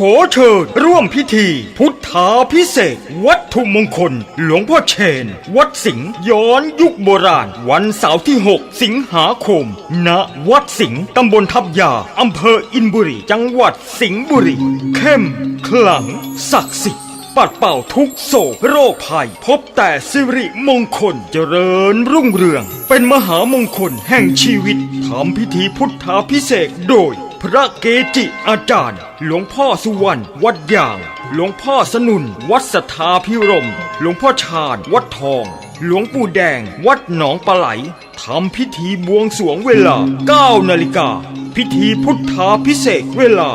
ขอเชิญร่วมพิธี พุทธาพิเศษ วัตถุมงคล หลวงพ่อเชน วัดสิงห์ย้อนยุคโบราณ วันเสาร์ที่ 6 สิงหาคม ณ วัดสิงห์ตำบลทับยา อำเภออินบุรี จังหวัดสิงห์บุรี เข้ม ขลัง ศักดิ์สิทธิ์ปัดเป่าทุกโศกโรคภัย พบแต่สิริมงคลเจริญรุ่งเรือง เป็นมหามงคลแห่งชีวิตทำพิธีพุทธาพิเศษโดย พระเกจิอาจารย์ หลวงพ่อสุวรรณวัดยาง หลวงพ่อสนุน วัดสถาพิรม หลวงพ่อชาญวัดทอง หลวงปู่แดง วัดหนองปลาไหลทำพิธีบวงสวงเวลา 9 นาฬิกา พิธีพุทธาพิเศษเวลา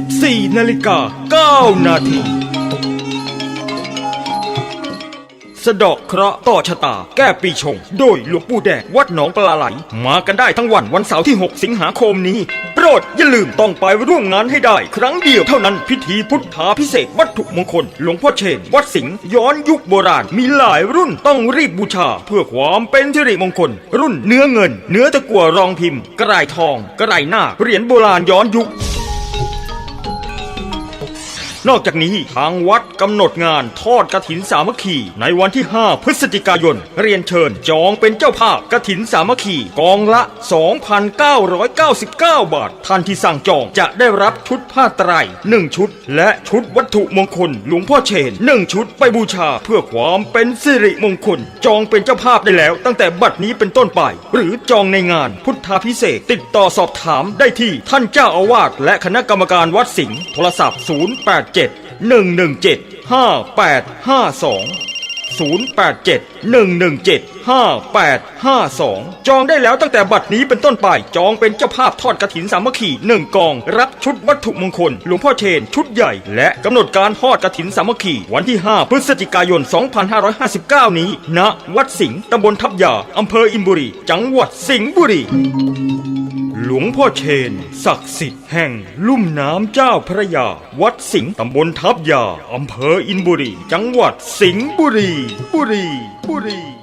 14 นาฬิกา 9 นาที สะดอกเคราะห์ต่อชะตา แก้ปีชง โดยหลวงปู่แดงวัดหนองปลาไหล มากันได้ทั้งวันวันเสาร์ที่ 6 สิงหาคมนี้ โปรดอย่าลืมต้องไปร่วมงานให้ได้ ครั้งเดียวเท่านั้นพิธีพุทธาพิเศษวัตถุมงคล หลวงพ่อเชน วัดสิงห์ย้อนยุคโบราณ มีหลายรุ่นต้องรีบบูชา เพื่อความเป็นสิริมงคล รุ่นเนื้อเงิน เนื้อตะกั่วรองพิมพ์ กระไรทอง กระไรหน้าเหรียญโบราณย้อนยุค นอกจากนี้ทางวัดกำหนดงานทอดกระถินสามัคคีในวันที่ 5 พฤศจิกายน เรียนเชิญจองเป็นเจ้าภาพกระถินสามัคคีกองละ 2,999 บาท ท่านที่สั่งจองจะได้รับชุดผ้าไตร1ชุด และชุดวัตถุมงคลหลวงพ่อเชน 1 ชุดไปบูชาเพื่อความเป็นสิริมงคล จองเป็นเจ้าภาพได้แล้ว ตั้งแต่บัดนี้เป็นต้นไป หรือจองในงานพุทธาพิเศษติดต่อสอบถามได้ที่ท่านเจ้าอาวาสและคณะกรรมการวัดสิงห์โทรศัพท์ 087 087-117-5852 จองได้แล้วตั้งแต่บัดนี้เป็นต้นไป จองเป็นเจ้าภาพทอดกระถินสามัคคีหนึ่งกอง รับชุดวัตถุมงคล หลวงพ่อเชน ชุดใหญ่ และกำหนดการทอดกระถินสามัคคีวันที่ 5 พฤศจิกายน 2559 นี้ณวัดสิงห์ตำบลทับยาอำเภออินบุรี จังหวัดสิงห์บุรี หลวงพ่อเชน ศักดิ์สิทธิ์แห่งลุ่มน้ำเจ้าพระยา วัดสิงห์ตำบลทับยาอำเภออินบุรี จังหวัดสิงห์บุรี บุรี บุรี